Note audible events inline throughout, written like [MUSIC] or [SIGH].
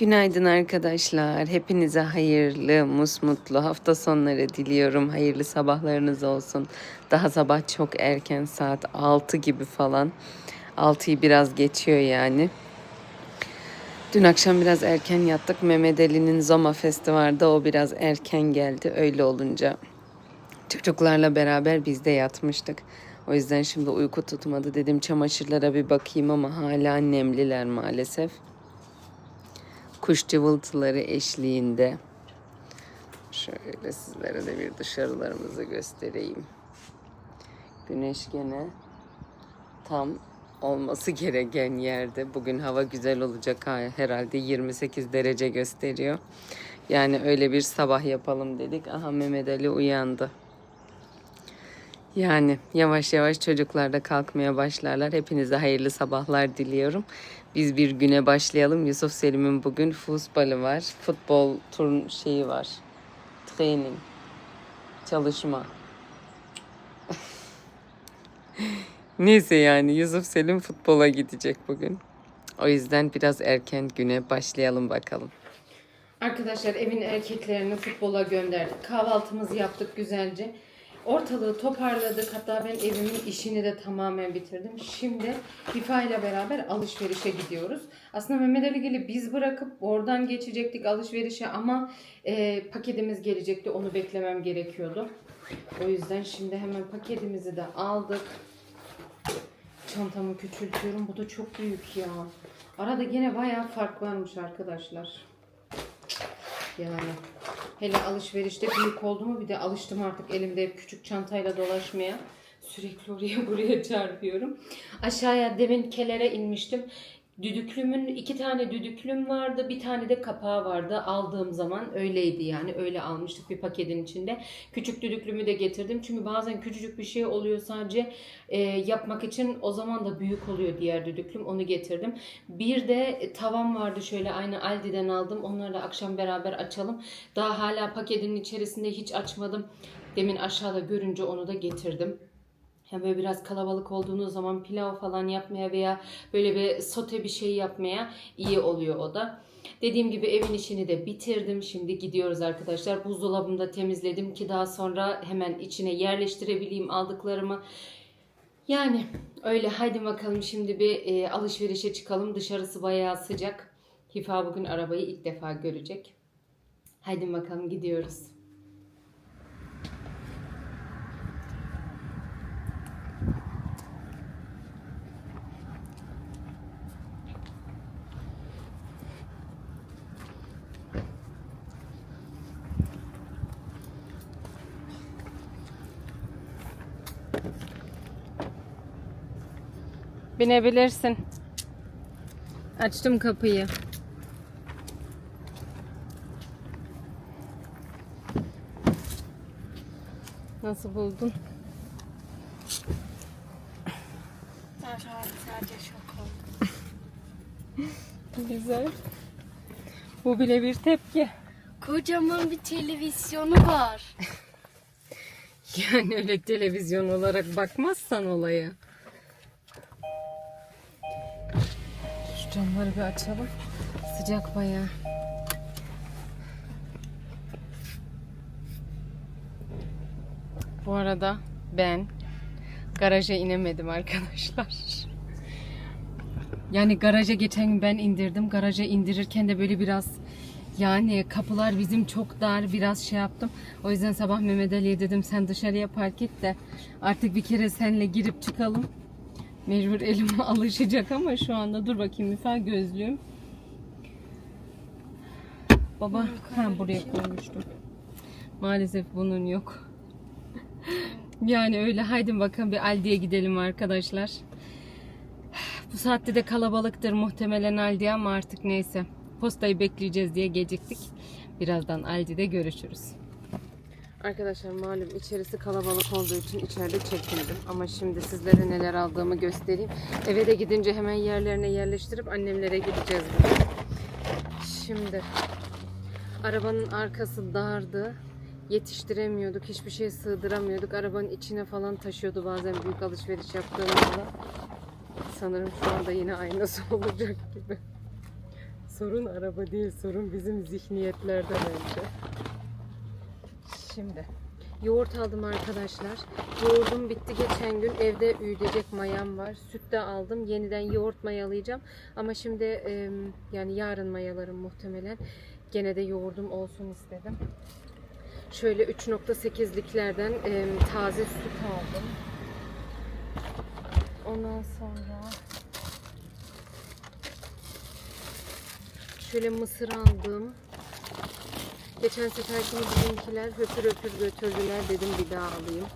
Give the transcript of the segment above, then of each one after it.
Günaydın arkadaşlar. Hepinize hayırlı, musmutlu hafta sonları diliyorum. Hayırlı sabahlarınız olsun. Daha sabah çok erken saat 6 gibi falan. 6'yı biraz geçiyor yani. Dün akşam biraz erken yattık. Mehmet Ali'nin Zoma Festi vardı. O biraz erken geldi. Öyle olunca çocuklarla beraber biz de yatmıştık. O yüzden şimdi uyku tutmadı. Dedim çamaşırlara bir bakayım ama hala nemliler maalesef kuş cıvıltıları eşliğinde. Şöyle sizlere de bir dışarılarımızı göstereyim. Güneş gene tam olması gereken yerde. Bugün hava güzel olacak ha, herhalde 28 derece gösteriyor. Yani öyle bir sabah yapalım dedik. Aha Mehmet Ali uyandı. Yani yavaş yavaş çocuklar da kalkmaya başlarlar. Hepinize hayırlı sabahlar diliyorum. Biz bir güne başlayalım. Yusuf Selim'in bugün futbolu var. Futbol turn şeyi var. Training. Çalışma. [LAUGHS] Neyse yani Yusuf Selim futbola gidecek bugün. O yüzden biraz erken güne başlayalım bakalım. Arkadaşlar evin erkeklerini futbola gönderdik. Kahvaltımızı yaptık güzelce. Ortalığı toparladık. Hatta ben evimin işini de tamamen bitirdim. Şimdi Hifa ile beraber alışverişe gidiyoruz. Aslında Mehmet Ali Gel'i biz bırakıp oradan geçecektik alışverişe ama e, paketimiz gelecekti. Onu beklemem gerekiyordu. O yüzden şimdi hemen paketimizi de aldık. Çantamı küçültüyorum. Bu da çok büyük ya. Arada yine bayağı fark varmış arkadaşlar. Yani hele alışverişte büyük oldu mu bir de alıştım artık elimde hep küçük çantayla dolaşmaya. Sürekli oraya [LAUGHS] buraya çarpıyorum. Aşağıya demin kelere inmiştim. Düdüklümün iki tane düdüklüm vardı. Bir tane de kapağı vardı. Aldığım zaman öyleydi yani. Öyle almıştık bir paketin içinde. Küçük düdüklümü de getirdim. Çünkü bazen küçücük bir şey oluyor sadece e, yapmak için. O zaman da büyük oluyor diğer düdüklüm. Onu getirdim. Bir de e, tavam vardı şöyle aynı Aldi'den aldım. Onları da akşam beraber açalım. Daha hala paketin içerisinde hiç açmadım. Demin aşağıda görünce onu da getirdim. Yani böyle biraz kalabalık olduğunuz zaman pilav falan yapmaya veya böyle bir sote bir şey yapmaya iyi oluyor o da. Dediğim gibi evin işini de bitirdim. Şimdi gidiyoruz arkadaşlar. Buzdolabımı da temizledim ki daha sonra hemen içine yerleştirebileyim aldıklarımı. Yani öyle haydi bakalım şimdi bir e, alışverişe çıkalım. Dışarısı bayağı sıcak. Hifa bugün arabayı ilk defa görecek. Haydi bakalım gidiyoruz. Binebilirsin. Açtım kapıyı. Nasıl buldun? Ben şu an sadece şok oldum. Güzel. Bu bile bir tepki. Kocaman bir televizyonu var. [LAUGHS] Yani öyle televizyon olarak bakmazsan olaya. Şu camları bir açalım. Sıcak bayağı. Bu arada ben garaja inemedim arkadaşlar. Yani garaja geçen gün ben indirdim. Garaja indirirken de böyle biraz yani kapılar bizim çok dar biraz şey yaptım. O yüzden sabah Mehmet Ali'ye dedim sen dışarıya park et de artık bir kere senle girip çıkalım. Mecbur elime [LAUGHS] alışacak ama şu anda dur bakayım Müfa gözlüğüm. Baba ha buraya koymuştum. Maalesef bunun yok. [LAUGHS] Yani öyle haydi bakalım bir Aldi'ye gidelim arkadaşlar. Bu saatte de kalabalıktır muhtemelen Aldi ama artık neyse. Postayı bekleyeceğiz diye geciktik. Birazdan Aldi'de görüşürüz. Arkadaşlar malum içerisi kalabalık olduğu için içeride çekmedim. Ama şimdi sizlere neler aldığımı göstereyim. Eve de gidince hemen yerlerine yerleştirip annemlere gideceğiz. bugün. Şimdi arabanın arkası dardı. Yetiştiremiyorduk. Hiçbir şey sığdıramıyorduk. Arabanın içine falan taşıyordu bazen büyük alışveriş yaptığımızda. Sanırım şu anda yine aynası [LAUGHS] olacak gibi. sorun araba değil, sorun bizim zihniyetlerde bence. Şimdi yoğurt aldım arkadaşlar. Yoğurdum bitti geçen gün. Evde üyütecek mayam var. Süt de aldım. Yeniden yoğurt mayalayacağım. Ama şimdi yani yarın mayalarım muhtemelen. Gene de yoğurdum olsun istedim. Şöyle 3.8'liklerden e, taze süt aldım. Ondan sonra şöyle mısır aldım. Geçen seferkini bizimkiler höpür höpür götürdüler dedim bir daha alayım.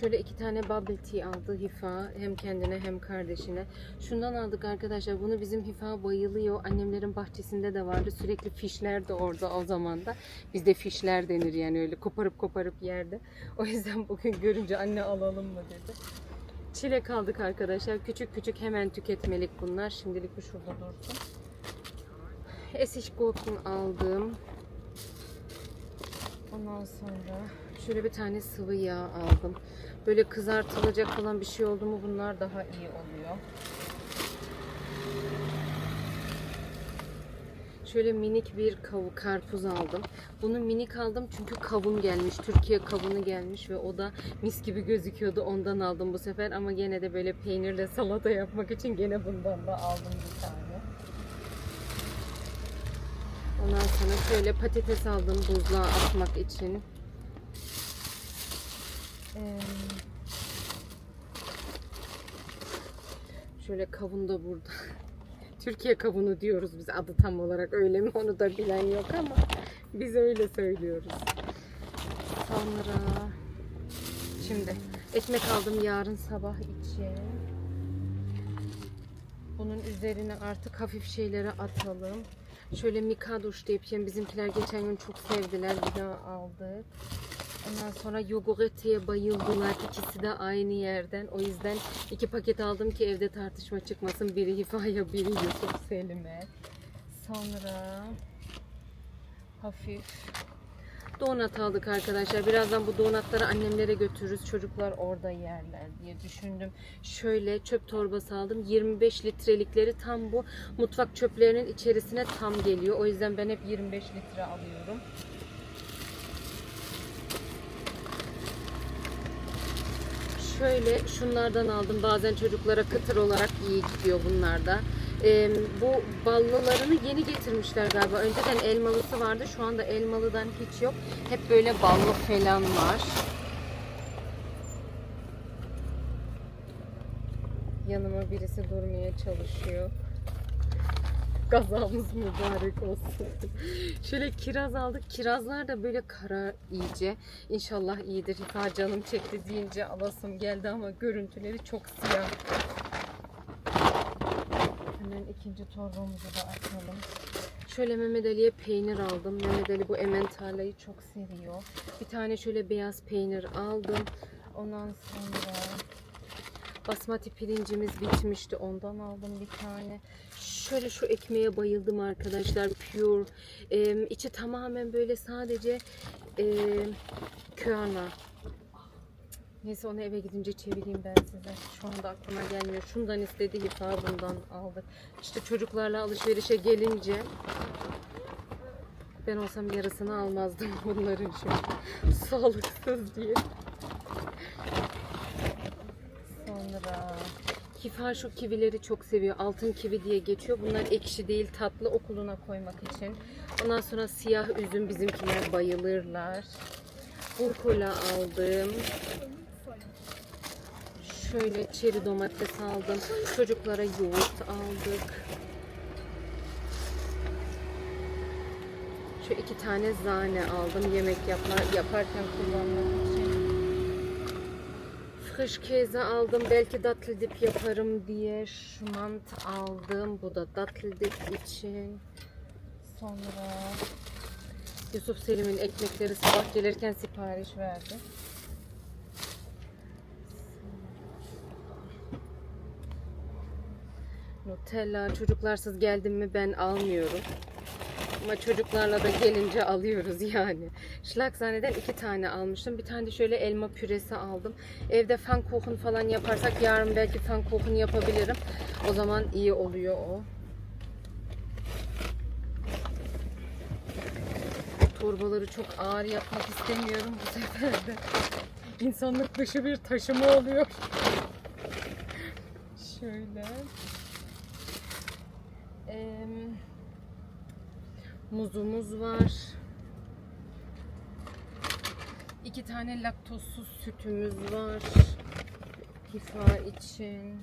Şöyle iki tane bubble tea aldı Hifa. Hem kendine hem kardeşine. Şundan aldık arkadaşlar. Bunu bizim Hifa bayılıyor. Annemlerin bahçesinde de vardı. Sürekli fişler de orada o zaman da. Bizde fişler denir yani öyle koparıp koparıp yerde. O yüzden bugün görünce anne alalım mı dedi. Çilek aldık arkadaşlar. Küçük küçük hemen tüketmelik bunlar. Şimdilik bu şurada dursun. Esişgurken aldım. Ondan sonra şöyle bir tane sıvı yağ aldım. Böyle kızartılacak falan bir şey oldu mu bunlar daha iyi oluyor. Şöyle minik bir kavu karpuz aldım. Bunu minik aldım çünkü kavun gelmiş. Türkiye kavunu gelmiş ve o da mis gibi gözüküyordu. Ondan aldım bu sefer ama gene de böyle peynirle salata yapmak için gene bundan da aldım bir tane. Ondan sonra şöyle patates aldım buzluğa atmak için. Ee, şöyle kavun da burada. [LAUGHS] Türkiye kavunu diyoruz biz adı tam olarak öyle mi onu da bilen yok ama biz öyle söylüyoruz. Sonra şimdi ekmek aldım yarın sabah için. Bunun üzerine artık hafif şeyleri atalım. Şöyle mikadoş diye yapacağım. Bizimkiler geçen gün çok sevdiler. Bir daha aldık. Ondan sonra yoguretiye bayıldılar. İkisi de aynı yerden. O yüzden iki paket aldım ki evde tartışma çıkmasın. Biri Hifa'ya, biri Yusuf Selim'e. Sonra hafif donat aldık arkadaşlar. Birazdan bu donatları annemlere götürürüz. Çocuklar orada yerler diye düşündüm. Şöyle çöp torbası aldım. 25 litrelikleri tam bu mutfak çöplerinin içerisine tam geliyor. O yüzden ben hep 25 litre alıyorum. Şöyle şunlardan aldım. Bazen çocuklara kıtır olarak iyi gidiyor bunlar da. Ee, bu ballılarını yeni getirmişler galiba. Önceden elmalısı vardı. Şu anda elmalıdan hiç yok. Hep böyle ballı falan var. Yanıma birisi durmaya çalışıyor. Kazamız mübarek olsun. [LAUGHS] Şöyle kiraz aldık. Kirazlar da böyle kara iyice. İnşallah iyidir. Ha canım çekti deyince alasım geldi ama görüntüleri çok siyah. Hemen ikinci torbamızı da açalım. Şöyle Mehmet Ali'ye peynir aldım. Mehmet Ali bu ementalayı çok seviyor. Bir tane şöyle beyaz peynir aldım. Ondan sonra basmati pirincimiz bitmişti. Ondan aldım bir tane. Şöyle şu ekmeğe bayıldım arkadaşlar. Pure. Ee, içi tamamen böyle sadece e, köana. Neyse onu eve gidince çevireyim ben size. Şu anda aklıma gelmiyor. Şundan istedi Hifa bundan aldık. İşte çocuklarla alışverişe gelince ben olsam yarısını almazdım [LAUGHS] bunların şimdi. Sağlıksız diye. Sonra Hifa şu kivileri çok seviyor. Altın kivi diye geçiyor. Bunlar ekşi değil tatlı okuluna koymak için. Ondan sonra siyah üzüm bizimkiler bayılırlar. Burkola aldım. Şöyle çeri domates aldım. Çocuklara yoğurt aldık. Şu iki tane zane aldım yemek yapma, yaparken kullanmak için. Frisch keze aldım. Belki dattel dip yaparım diye. Şmant aldım. Bu da dattel dip için. Sonra Yusuf Selim'in ekmekleri sabah gelirken sipariş verdi. Nutella çocuklarsız geldim mi ben almıyorum. Ama çocuklarla da gelince alıyoruz yani. Schlagzeine'den iki tane almıştım. Bir tane de şöyle elma püresi aldım. Evde pfannkuchen falan yaparsak yarın belki pfannkuchen yapabilirim. O zaman iyi oluyor o. Torbaları çok ağır yapmak istemiyorum bu sefer de. İnsanlık dışı bir taşıma oluyor. Şöyle. Em, muzumuz var. İki tane laktozsuz sütümüz var. Hifa için.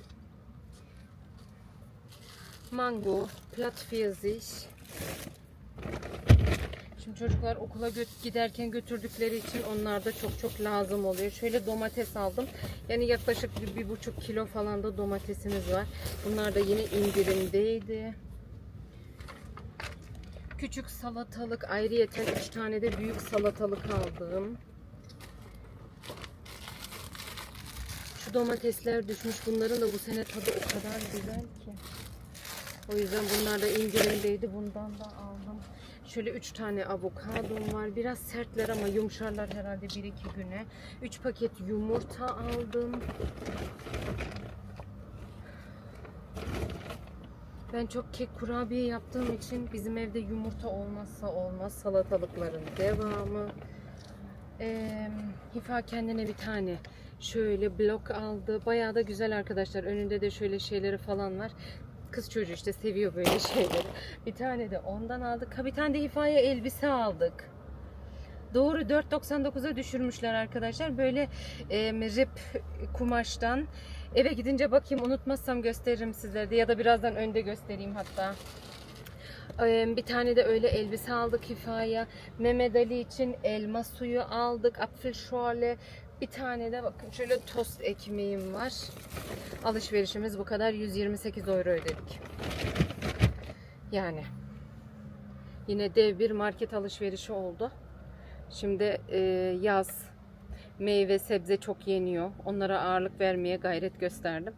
Mango, Plattpfirsich. Şimdi çocuklar okula gö- giderken götürdükleri için onlar da çok çok lazım oluyor. Şöyle domates aldım. Yani yaklaşık bir, bir buçuk kilo falan da domatesimiz var. Bunlar da yine indirimdeydi. Küçük salatalık ayrıyeten 3 tane de büyük salatalık aldım. Şu domatesler düşmüş. Bunların da bu sene tadı o kadar güzel ki. O yüzden bunlar da indirimdeydi. Bundan da aldım. Şöyle 3 tane avokadom var. Biraz sertler ama yumuşarlar herhalde 1-2 güne. 3 paket yumurta aldım. Ben çok kek kurabiye yaptığım için bizim evde yumurta olmazsa olmaz. Salatalıkların devamı. Ee, Hifa kendine bir tane şöyle blok aldı. Bayağı da güzel arkadaşlar. Önünde de şöyle şeyleri falan var. Kız çocuğu işte seviyor böyle [LAUGHS] şeyleri. Bir tane de ondan aldık. Ha bir tane de Hifa'ya elbise aldık. Doğru 4.99'a düşürmüşler arkadaşlar. Böyle e, rip kumaştan. Eve gidince bakayım unutmazsam gösteririm sizlere de ya da birazdan önde göstereyim hatta. Bir tane de öyle elbise aldık Hifa'ya. Mehmet Ali için elma suyu aldık. Apfelschorle. Bir tane de bakın şöyle tost ekmeğim var. Alışverişimiz bu kadar. 128 euro ödedik. Yani. Yine dev bir market alışverişi oldu. Şimdi e, yaz meyve sebze çok yeniyor. Onlara ağırlık vermeye gayret gösterdim.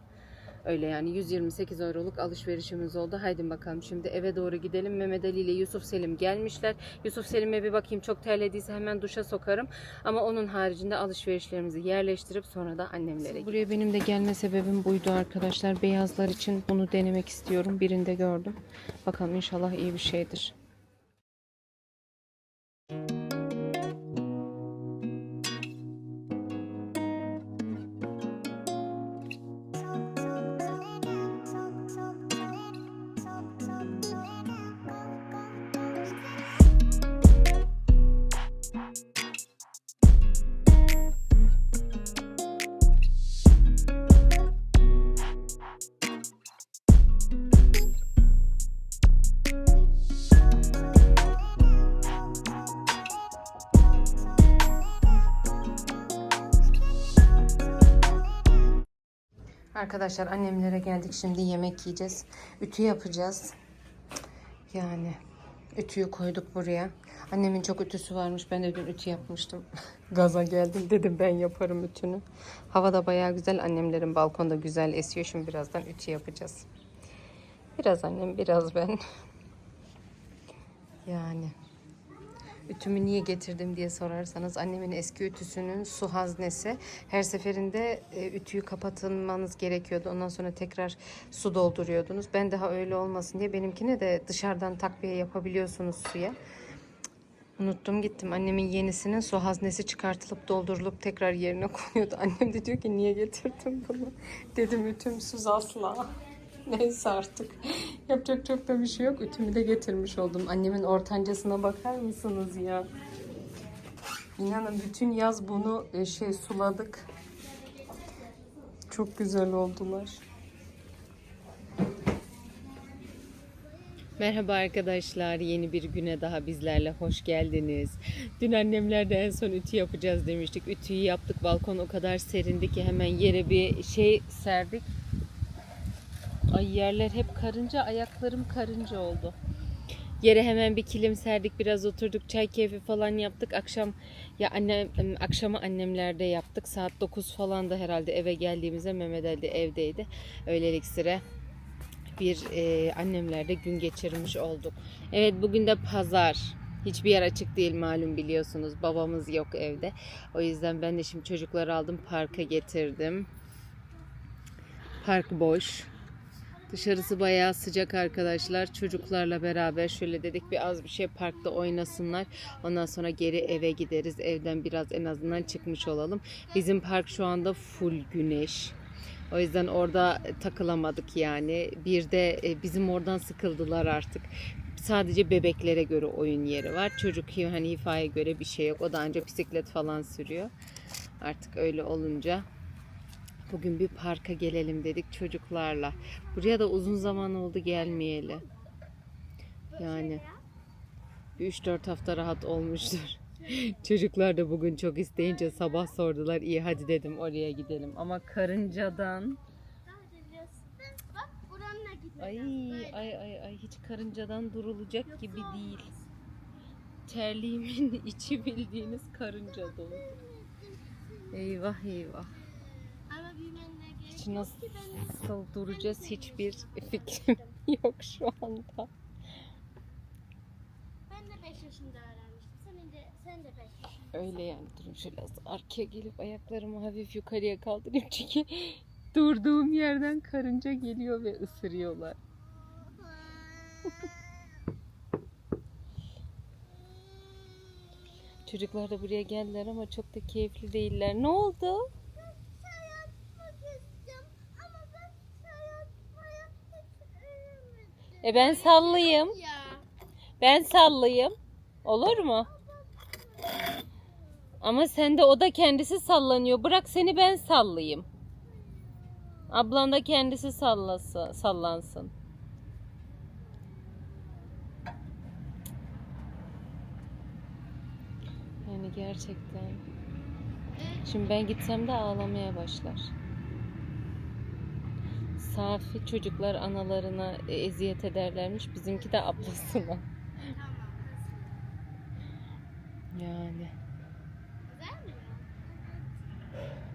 Öyle yani 128 euroluk alışverişimiz oldu. Haydi bakalım şimdi eve doğru gidelim. Mehmet Ali ile Yusuf Selim gelmişler. Yusuf Selim'e bir bakayım çok terlediyse hemen duşa sokarım. Ama onun haricinde alışverişlerimizi yerleştirip sonra da annemlere Buraya benim de gelme sebebim buydu arkadaşlar. Beyazlar için bunu denemek istiyorum. Birinde gördüm. Bakalım inşallah iyi bir şeydir. Arkadaşlar annemlere geldik şimdi yemek yiyeceğiz. Ütü yapacağız. Yani ütüyü koyduk buraya. Annemin çok ütüsü varmış. Ben de dün ütü yapmıştım. [LAUGHS] Gaza geldim dedim ben yaparım ütünü. Hava da bayağı güzel. Annemlerin balkonda güzel esiyor. Şimdi birazdan ütü yapacağız. Biraz annem biraz ben. Yani. Ütümü niye getirdim diye sorarsanız annemin eski ütüsünün su haznesi her seferinde e, ütüyü kapatılmanız gerekiyordu. Ondan sonra tekrar su dolduruyordunuz. Ben daha öyle olmasın diye benimkine de dışarıdan takviye yapabiliyorsunuz suya. Unuttum gittim. Annemin yenisinin su haznesi çıkartılıp doldurulup tekrar yerine konuyordu. Annem de diyor ki niye getirdin bunu? Dedim ütümsüz asla. [LAUGHS] Neyse artık. Yapacak çok da bir şey yok. Ütümü de getirmiş oldum. Annemin ortancasına bakar mısınız ya? İnanın bütün yaz bunu e, şey suladık. Çok güzel oldular. Merhaba arkadaşlar. Yeni bir güne daha bizlerle hoş geldiniz. Dün annemlerde en son ütü yapacağız demiştik. Ütüyü yaptık. Balkon o kadar serindi ki hemen yere bir şey serdik. Ay yerler hep karınca, ayaklarım karınca oldu. Yere hemen bir kilim serdik, biraz oturduk, çay keyfi falan yaptık. Akşam ya annem akşamı annemlerde yaptık. Saat 9 falan da herhalde eve geldiğimizde Mehmet Ali de evdeydi. Öylelik sıra bir e, annemlerde gün geçirmiş olduk. Evet bugün de pazar. Hiçbir yer açık değil malum biliyorsunuz. Babamız yok evde. O yüzden ben de şimdi çocukları aldım parka getirdim. Park boş. Dışarısı bayağı sıcak arkadaşlar. Çocuklarla beraber şöyle dedik bir az bir şey parkta oynasınlar. Ondan sonra geri eve gideriz. Evden biraz en azından çıkmış olalım. Bizim park şu anda full güneş. O yüzden orada takılamadık yani. Bir de e, bizim oradan sıkıldılar artık. Sadece bebeklere göre oyun yeri var. Çocuk hani hifaya göre bir şey yok. O da ancak bisiklet falan sürüyor. Artık öyle olunca bugün bir parka gelelim dedik çocuklarla. Buraya da uzun zaman oldu gelmeyeli. Yani bir 3-4 hafta rahat olmuştur. [LAUGHS] Çocuklar da bugün çok isteyince sabah sordular. İyi hadi dedim oraya gidelim. Ama karıncadan ay ay ay ay hiç karıncadan durulacak gibi değil. Terliğimin [LAUGHS] içi bildiğiniz karınca dolu. Eyvah eyvah. Yok nasıl duracağız hiçbir fikrim [LAUGHS] yok şu anda. Ben de 5 yaşında öğrenmiştim. Senin de sen de 5 yaşında. Öyle yani durun şöyle arkaya gelip ayaklarımı hafif yukarıya kaldırayım [LAUGHS] çünkü durduğum yerden karınca geliyor ve ısırıyorlar. [LAUGHS] Çocuklar da buraya geldiler ama çok da keyifli değiller. Ne oldu? E ben sallayayım. Ya. Ben sallayayım. Olur mu? Ama sen de o da kendisi sallanıyor. Bırak seni ben sallayayım. Ablan da kendisi sallası, sallansın. Yani gerçekten. Şimdi ben gitsem de ağlamaya başlar. Safi çocuklar analarına e, eziyet ederlermiş. Bizimki de ablasına. Yani.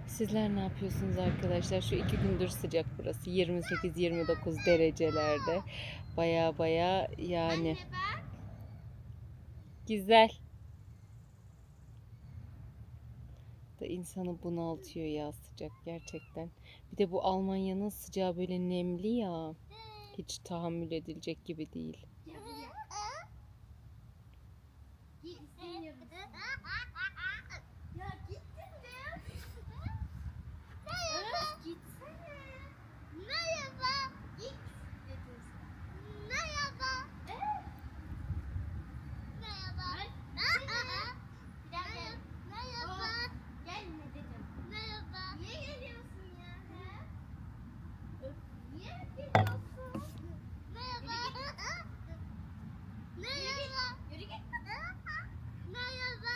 Sizler ne yapıyorsunuz arkadaşlar? Şu iki gündür sıcak burası. 28-29 derecelerde. Baya baya yani güzel. Da insanı bunaltıyor ya sıcak gerçekten. Bir de bu Almanya'nın sıcağı böyle nemli ya. Hiç tahammül edilecek gibi değil. Git istemiyorum. Ya gittin de. Merhaba. Gitsene. Merhaba. Git dedin. Merhaba. Merhaba. Merhaba. Bir daha gel. Merhaba. Gelme dedim. Merhaba. Niye geliyorsun ya? He? Öf, Niye geliyorsun? Merhaba. Merhaba. Yürü git. Merhaba.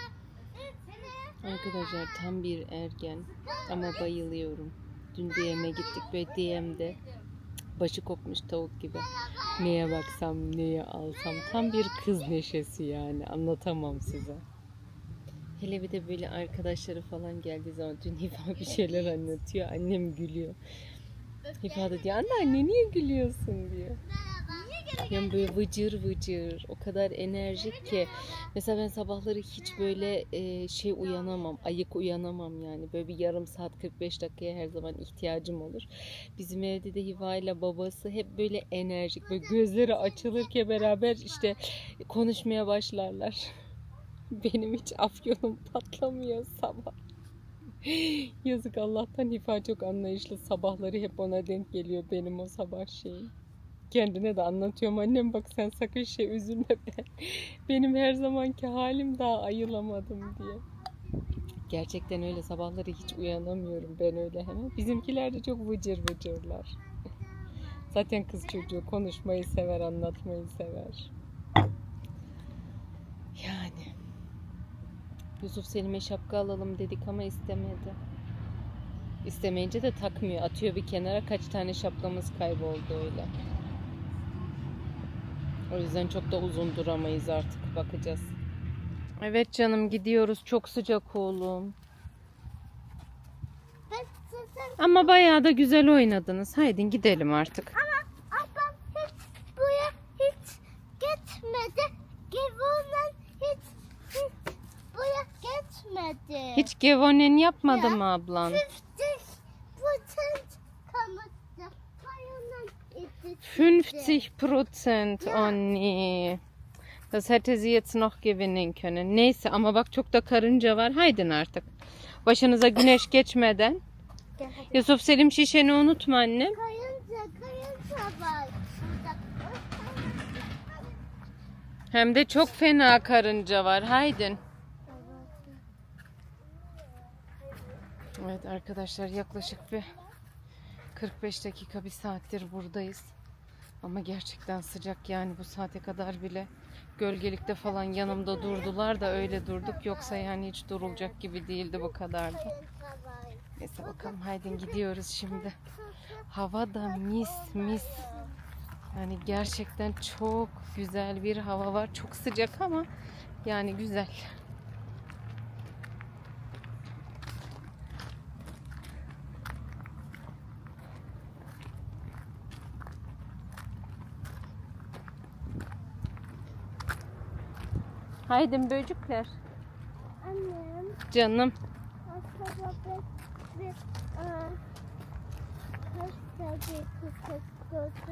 Seni. Arkadaşlar tam bir ergen ama bayılıyorum. Dün DM'e gittik ve DM'de başı kopmuş tavuk gibi. Neye baksam, neye alsam. Tam bir kız neşesi yani. Anlatamam size. Hele bir de böyle arkadaşları falan geldiği zaman dün Hifa bir şeyler anlatıyor. Annem gülüyor. Hifa da diyor anne anne niye gülüyorsun diyor. Yani böyle vıcır vıcır o kadar enerjik ki. Mesela ben sabahları hiç böyle e, şey uyanamam, ayık uyanamam yani. Böyle bir yarım saat 45 dakikaya her zaman ihtiyacım olur. Bizim evde de Hiva ile babası hep böyle enerjik. Böyle gözleri açılırken beraber işte konuşmaya başlarlar. [LAUGHS] Benim hiç afyonum patlamıyor sabah. [LAUGHS] Yazık Allah'tan Hifa çok anlayışlı. Sabahları hep ona denk geliyor benim o sabah şeyim. Kendine de anlatıyorum. Annem bak sen sakın şey üzülme ben. [LAUGHS] Benim her zamanki halim daha ayılamadım diye. Gerçekten öyle sabahları hiç uyanamıyorum ben öyle hemen. Bizimkiler de çok vıcır vıcırlar. [LAUGHS] Zaten kız çocuğu konuşmayı sever, anlatmayı sever. Yani. Yusuf Selim'e şapka alalım dedik ama istemedi. İstemeyince de takmıyor. Atıyor bir kenara. Kaç tane şapkamız kayboldu öyle. O yüzden çok da uzun duramayız artık. Bakacağız. Evet canım gidiyoruz. Çok sıcak oğlum. Ama bayağı da güzel oynadınız. Haydi gidelim artık. Ama ablam hiç buraya hiç gitmedi. Gevonen hiç, hiç buraya gitmedi. Hiç gevonen yapmadı ya, mı ablan? Siz 50 Prozent. Oh nee. Das hätte sie jetzt noch gewinnen können. Neyse ama bak çok da karınca var. Haydin artık. Başınıza güneş geçmeden. Gel hadi. Yusuf Selim şişeni unutma annem. Kayınca, kayınca var. Hem de çok fena karınca var. Haydin. Evet arkadaşlar yaklaşık bir 45 dakika bir saattir buradayız. Ama gerçekten sıcak yani bu saate kadar bile gölgelikte falan yanımda durdular da öyle durduk. Yoksa yani hiç durulacak gibi değildi bu. Kayınca var. Neyse bakalım haydin gidiyoruz şimdi. Hava da mis mis. Yani gerçekten çok güzel bir hava var. Çok sıcak ama yani güzel. Haydin böcükler. Annem. Canım. Götürmekte.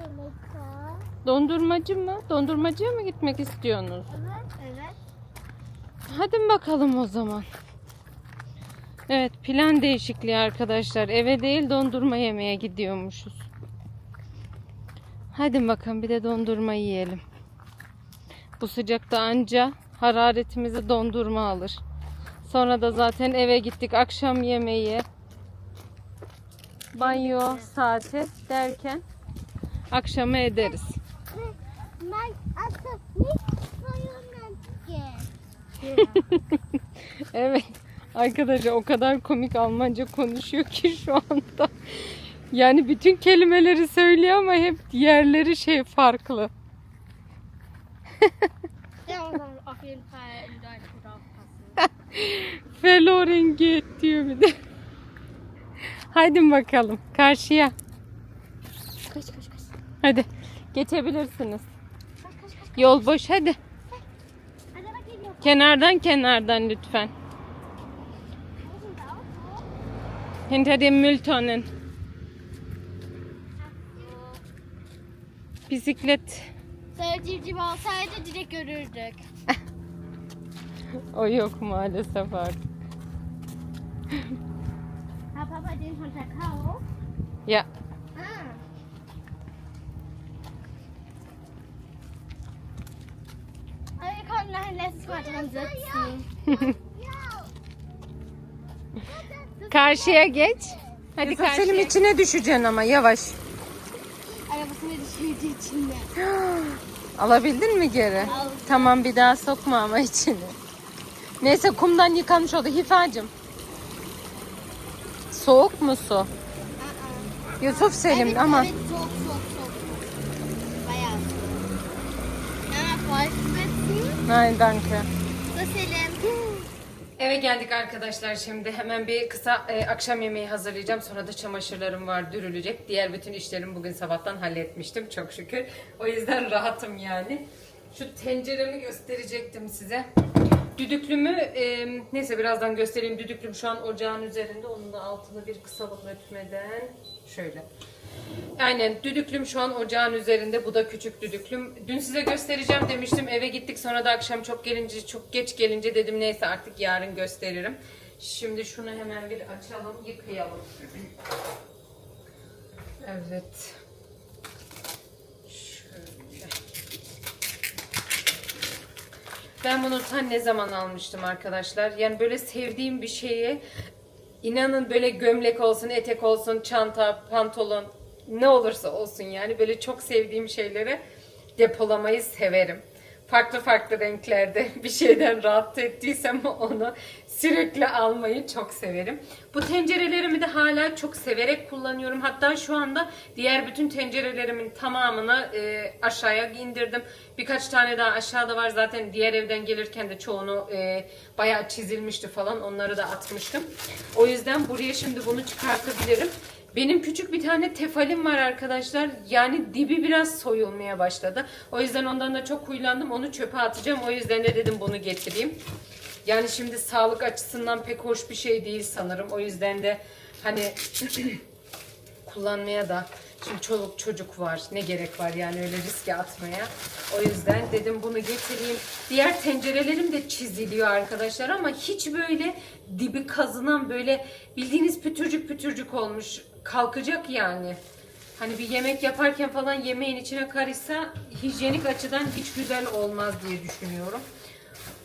Dondurmacı mı? Dondurmacıya mı gitmek istiyorsunuz? Evet. Evet. Hadi bakalım o zaman. Evet plan değişikliği arkadaşlar. Eve değil dondurma yemeye gidiyormuşuz. Hadi bakalım bir de dondurma yiyelim. Bu sıcakta anca hararetimizi dondurma alır. Sonra da zaten eve gittik akşam yemeği, banyo saati derken akşama ederiz. [LAUGHS] Evet. Arkadaşlar o kadar komik Almanca konuşuyor ki şu anda. Yani bütün kelimeleri söylüyor ama hep diğerleri şey farklı. [LAUGHS] [LAUGHS] geht diyor bir de. Haydi bakalım karşıya. Koş koş koş. Hadi geçebilirsiniz. Yol boş hadi. Hadi bak geliyor. Kenardan kenardan lütfen. Hinter dem Mülltonnen. Bisiklet. Sarı civciv olsaydı direkt görürdük. [LAUGHS] [LAUGHS] O yok maalesef artık. Hat Papa den schon verkauft? Ya Ah. Aber wir konnten noch ein letztes Mal drin sitzen. Karşıya geç. Hadi Yusuf karşıya. Selim içine düşeceksin ama yavaş. Arabasını düşürdü içinde. [GASPS] Alabildin mi geri? Tamam bir daha sokma ama içini. Neyse kumdan yıkanmış oldu Hifacım. Soğuk mu su? Yusuf Selim evet, ama Evet, soğuk soğuk soğuk. Bayağı soğuk. Hemen schwitzen. Nein danke. Selim. Eve geldik arkadaşlar şimdi. Hemen bir kısa e, akşam yemeği hazırlayacağım. Sonra da çamaşırlarım var dürülecek. Diğer bütün işlerimi bugün sabahtan halletmiştim çok şükür. O yüzden rahatım yani. Şu tenceremi gösterecektim size. Düdüklümü e, neyse birazdan göstereyim. Düdüklüm şu an ocağın üzerinde. Onun da altını bir kısalım ötmeden. Şöyle. Aynen düdüklüm şu an ocağın üzerinde. Bu da küçük düdüklüm. Dün size göstereceğim demiştim. Eve gittik sonra da akşam çok gelince çok geç gelince dedim neyse artık yarın gösteririm. Şimdi şunu hemen bir açalım, yıkayalım. Evet. Ben bunu ta ne zaman almıştım arkadaşlar? Yani böyle sevdiğim bir şeye inanın böyle gömlek olsun, etek olsun, çanta, pantolon ne olursa olsun yani böyle çok sevdiğim şeyleri depolamayı severim. Farklı farklı renklerde [LAUGHS] bir şeyden rahatsız ettiysem onu sürekli almayı çok severim. Bu tencerelerimi de hala çok severek kullanıyorum. Hatta şu anda diğer bütün tencerelerimin tamamını e, aşağıya indirdim. Birkaç tane daha aşağıda var. Zaten diğer evden gelirken de çoğunu e, bayağı çizilmişti falan. Onları da atmıştım. O yüzden buraya şimdi bunu çıkartabilirim. Benim küçük bir tane tefalim var arkadaşlar. Yani dibi biraz soyulmaya başladı. O yüzden ondan da çok huylandım. Onu çöpe atacağım. O yüzden de dedim bunu getireyim. Yani şimdi sağlık açısından pek hoş bir şey değil sanırım. O yüzden de hani [COUGHS] kullanmaya da şimdi çoluk çocuk var. Ne gerek var yani öyle riske atmaya. O yüzden dedim bunu getireyim. Diğer tencerelerim de çiziliyor arkadaşlar ama hiç böyle dibi kazınan böyle bildiğiniz pütürcük pütürcük olmuş. Kalkacak yani. Hani bir yemek yaparken falan yemeğin içine karışsa hijyenik açıdan hiç güzel olmaz diye düşünüyorum.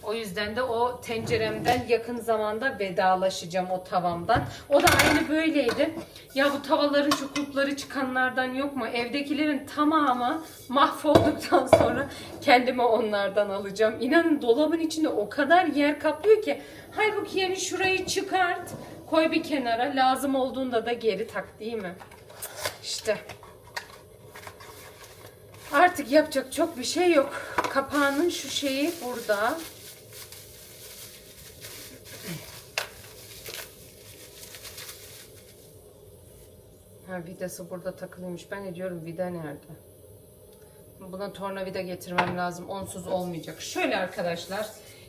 O yüzden de o tenceremden yakın zamanda vedalaşacağım o tavamdan. O da aynı böyleydi. Ya bu tavaların şu kulpları çıkanlardan yok mu? Evdekilerin tamamı mahvolduktan [LAUGHS] sonra kendime onlardan alacağım. İnanın dolabın içinde o kadar yer kaplıyor ki. Halbuki yani şurayı çıkart, koy bir kenara. Lazım olduğunda da geri tak değil mi? İşte. Artık yapacak çok bir şey yok. Kapağının şu şeyi burada. Ha vidası burada takılıymış. Ben de diyorum vida nerede? Buna tornavida getirmem lazım. Onsuz olmayacak. Şöyle arkadaşlar.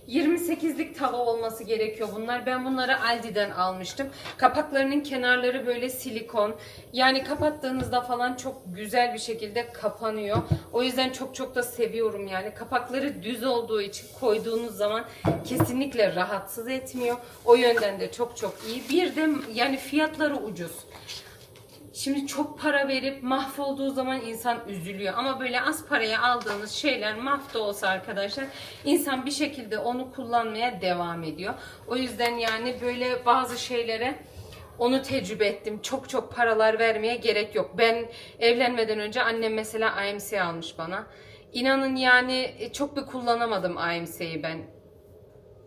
28'lik tava olması gerekiyor bunlar. Ben bunları Aldi'den almıştım. Kapaklarının kenarları böyle silikon. Yani kapattığınızda falan çok güzel bir şekilde kapanıyor. O yüzden çok çok da seviyorum yani. Kapakları düz olduğu için koyduğunuz zaman kesinlikle rahatsız etmiyor. O yönden de çok çok iyi. Bir de yani fiyatları ucuz. Şimdi çok para verip mahvolduğu zaman insan üzülüyor. Ama böyle az paraya aldığınız şeyler mahv da olsa arkadaşlar insan bir şekilde onu kullanmaya devam ediyor. O yüzden yani böyle bazı şeylere onu tecrübe ettim. Çok çok paralar vermeye gerek yok. Ben evlenmeden önce annem mesela AMC almış bana. İnanın yani e, çok bir kullanamadım AMC'yi ben.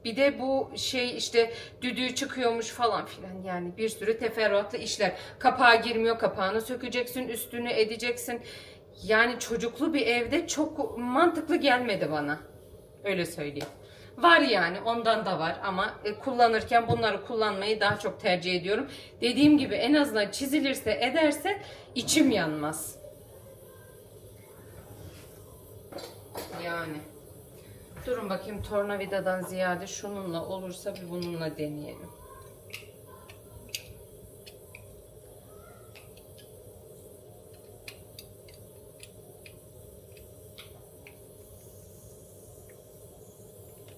Bir de bu şey işte düdüğü çıkıyormuş falan filan yani bir sürü teferruatlı işler. Kapağa girmiyor, kapağını sökeceksin, üstünü edeceksin. Yani çocuklu bir evde çok mantıklı gelmedi bana. Öyle söyleyeyim. Var yani ondan da var ama e, kullanırken bunları kullanmayı daha çok tercih ediyorum. Dediğim gibi en azından çizilirse ederse içim yanmaz. Yani. Durun bakayım tornavidadan ziyade şununla olursa bir bununla deneyelim.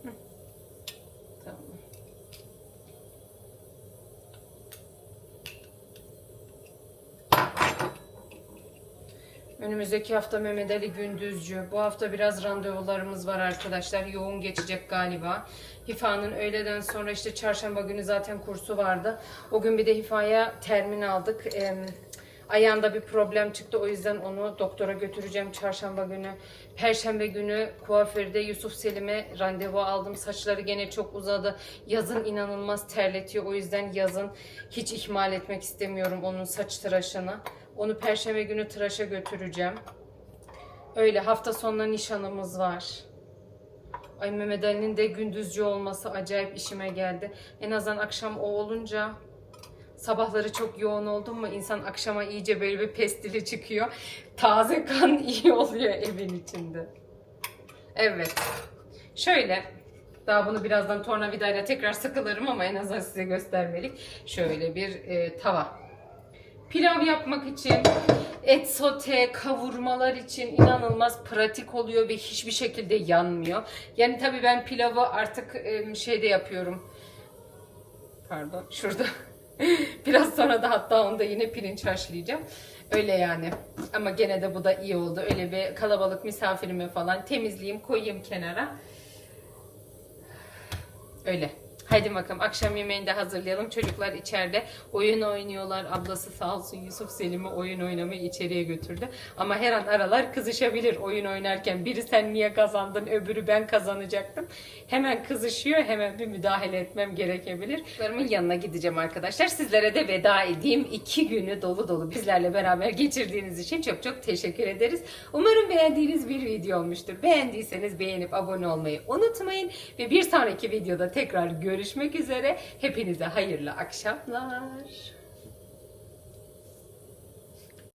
Hı. Tamam. Önümüzdeki hafta Mehmet Ali Gündüzcü. Bu hafta biraz randevularımız var arkadaşlar. Yoğun geçecek galiba. Hifa'nın öğleden sonra işte çarşamba günü zaten kursu vardı. O gün bir de Hifa'ya termin aldık. Ee, ayağında bir problem çıktı. O yüzden onu doktora götüreceğim çarşamba günü. Perşembe günü kuaförde Yusuf Selim'e randevu aldım. Saçları gene çok uzadı. Yazın inanılmaz terletiyor. O yüzden yazın hiç ihmal etmek istemiyorum onun saç tıraşını. Onu perşembe günü tıraşa götüreceğim. Öyle hafta sonuna nişanımız var. Ay Mehmet Ali'nin de gündüzcü olması acayip işime geldi. En azından akşam o olunca sabahları çok yoğun oldum mu insan akşama iyice böyle bir pestili çıkıyor. Taze kan [LAUGHS] iyi oluyor evin içinde. Evet. Şöyle daha bunu birazdan tornavidayla tekrar sıkılırım ama en azından size göstermelik. Şöyle bir e, tava. Pilav yapmak için, et sote, kavurmalar için inanılmaz pratik oluyor ve hiçbir şekilde yanmıyor. Yani tabii ben pilavı artık şeyde yapıyorum. Pardon, şurada. [LAUGHS] Biraz sonra da hatta onda yine pirinç haşlayacağım. Öyle yani. Ama gene de bu da iyi oldu. Öyle bir kalabalık misafirime falan temizleyeyim, koyayım kenara. Öyle. Haydi bakalım akşam yemeğini de hazırlayalım. Çocuklar içeride oyun oynuyorlar. Ablası sağ olsun Yusuf Selim'i oyun oynamaya içeriye götürdü. Ama her an aralar kızışabilir oyun oynarken. Biri sen niye kazandın öbürü ben kazanacaktım. Hemen kızışıyor hemen bir müdahale etmem gerekebilir. Çocuklarımın yanına gideceğim arkadaşlar. Sizlere de veda edeyim. İki günü dolu dolu bizlerle beraber geçirdiğiniz için çok çok teşekkür ederiz. Umarım beğendiğiniz bir video olmuştur. Beğendiyseniz beğenip abone olmayı unutmayın. Ve bir sonraki videoda tekrar görüşmek üzere. Hepinize hayırlı akşamlar.